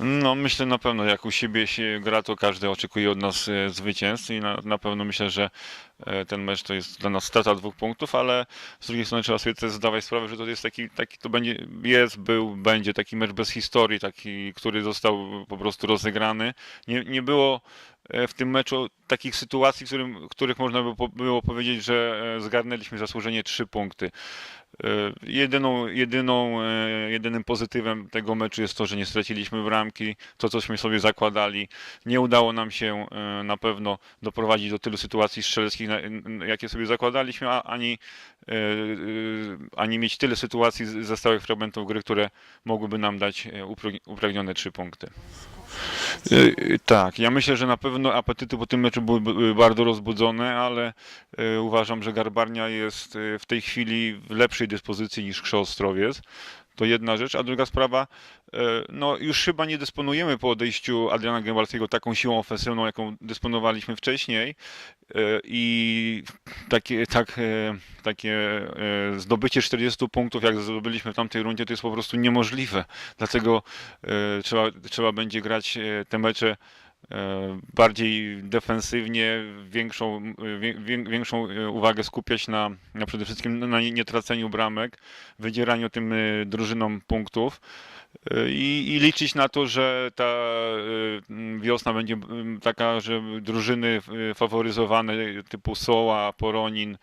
No myślę na pewno, jak u siebie się gra, to każdy oczekuje od nas e, zwycięstw i na, na pewno myślę, że e, ten mecz to jest dla nas strata dwóch punktów, ale z drugiej strony trzeba sobie też zdawać sprawę, że to jest taki, taki to będzie, jest, był, będzie taki mecz bez historii, taki, który został po prostu rozegrany. Nie, nie było e, w tym meczu takich sytuacji, w którym, których można by było powiedzieć, że e, zgarnęliśmy zasłużenie trzy punkty. E, Jedyną, jedyną, e, jedynym pozytywem tego meczu jest to, że nie straciliśmy bramki, to cośmy sobie zakładali. Nie udało nam się e, na pewno doprowadzić do tylu sytuacji strzeleckich, jakie sobie zakładaliśmy, ani, ani mieć tyle sytuacji ze stałych fragmentów gry, które mogłyby nam dać upragnione trzy punkty. E, Tak, ja myślę, że na pewno apetyty po tym meczu były bardzo rozbudzone, ale e, uważam, że Garbarnia jest e, w tej chwili w lepszej dyspozycji niż Krzo Ostrowiec. To jedna rzecz, a druga sprawa, e, no już chyba nie dysponujemy po odejściu Adriana Gębalskiego taką siłą ofensywną, jaką dysponowaliśmy wcześniej e, i takie, tak, e, takie e, zdobycie 40 punktów, jak zdobyliśmy w tamtej rundzie, to jest po prostu niemożliwe. Dlatego e, trzeba, trzeba będzie grać te mecze bardziej defensywnie, większą, e, wię- wię- większą e, uwagę skupiać na, na przede wszystkim na nie- nietraceniu bramek, wydzieraniu tym e, drużynom punktów e, i, i liczyć na to, że ta e, wiosna będzie taka, że drużyny e, faworyzowane typu Soła, Poronin,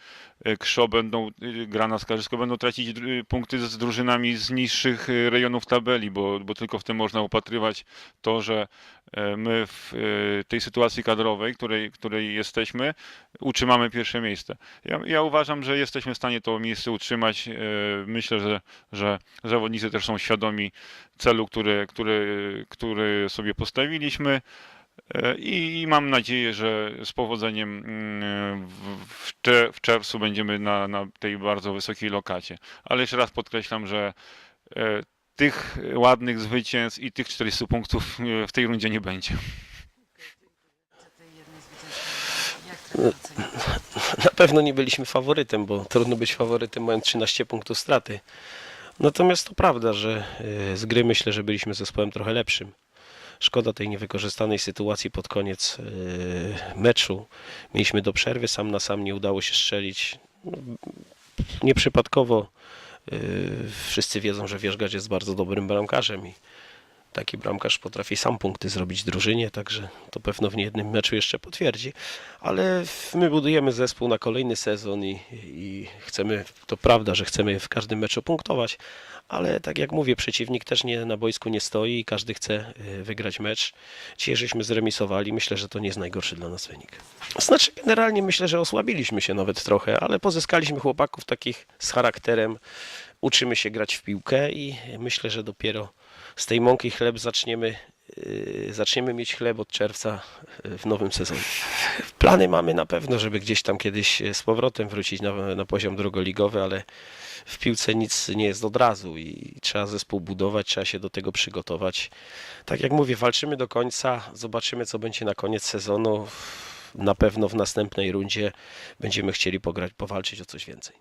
e, Krzo będą, e, Grana Skarżysko będą tracić punkty z drużynami z niższych e, rejonów tabeli, bo, bo tylko w tym można upatrywać to, że e, my w e, tej sytuacji kadrowej, której, której jesteśmy, utrzymamy pierwsze miejsce. Ja, ja uważam, że jesteśmy w stanie to miejsce utrzymać. E, Myślę, że, że zawodnicy też są świadomi celu, który, który, który sobie postawiliśmy. E, I, I mam nadzieję, że z powodzeniem w, w, cze- w czerwcu będziemy na, na tej bardzo wysokiej lokacie. Ale jeszcze raz podkreślam, że tych ładnych zwycięstw i tych 40 punktów w tej rundzie nie będzie. Na pewno nie byliśmy faworytem, bo trudno być faworytem mając 13 punktów straty. Natomiast to prawda, że y, z gry myślę, że byliśmy zespołem trochę lepszym. Szkoda tej niewykorzystanej sytuacji pod koniec y, meczu. Mieliśmy do przerwy, sam na sam nie udało się strzelić. Nieprzypadkowo y, wszyscy wiedzą, że Wierzgać jest bardzo dobrym bramkarzem i taki bramkarz potrafi sam punkty zrobić drużynie, także to pewno w niejednym meczu jeszcze potwierdzi. Ale my budujemy zespół na kolejny sezon i, i chcemy, to prawda, że chcemy w każdym meczu punktować, ale tak jak mówię, przeciwnik też nie na boisku nie stoi i każdy chce y, wygrać mecz. Dzisiaj żeśmy zremisowali, myślę, że to nie jest najgorszy dla nas wynik. Znaczy generalnie myślę, że osłabiliśmy się nawet trochę, ale pozyskaliśmy chłopaków takich z charakterem, uczymy się grać w piłkę i myślę, że dopiero z tej mąki chleb zaczniemy, yy, zaczniemy mieć chleb od czerwca yy, w nowym sezonie. Plany mamy na pewno, żeby gdzieś tam kiedyś yy, z powrotem wrócić na, na poziom drugoligowy, ale w piłce nic nie jest od razu i trzeba zespół budować, trzeba się do tego przygotować. Tak jak mówię, walczymy do końca, zobaczymy co będzie na koniec sezonu. Na pewno w następnej rundzie będziemy chcieli pograć, powalczyć o coś więcej.